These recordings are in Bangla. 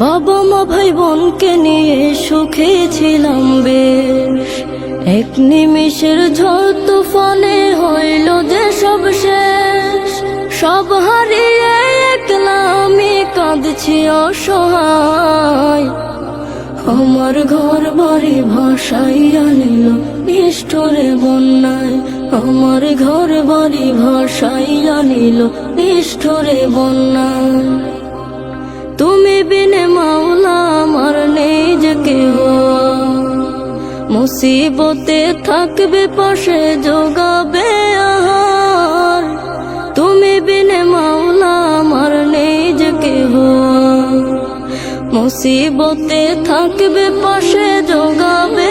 বাবা মা ভাই বোনকে নিয়ে সুখে ছিলাম বেশ। এক নিমিষের ঝড় তুফানে হইল যে সব শেষ। সব হারিয়ে একলা আমি কাঁদছি অসহায়। আমার ঘর বাড়ি ভাষাই আনিল নিষ্ঠুরে বন্যায়। আমার ঘর বাড়ি ভাষাই আনিল নিষ্ঠুরে বন্যায়। বিনে মাওলা আমার নেই যে মুসিবতে থাকবে পাশে যোগাবে আহার তুমি বিনে মাওলা আমার নেই যে মুসিবতে থাকবে পাশে যোগাবে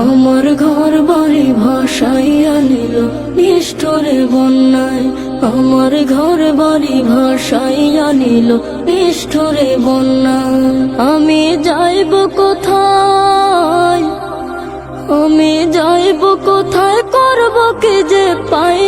আমার ঘর বাড়ি ভাষাই আনিল নিষ্ঠুরে বন্যায়। আমার ঘর বাড়ি ভাষাই আনিল নিষ্ঠুরে বন্যায়। আমি যাইব কোথায়? আমি যাইব কোথায়? করব কি যে পাই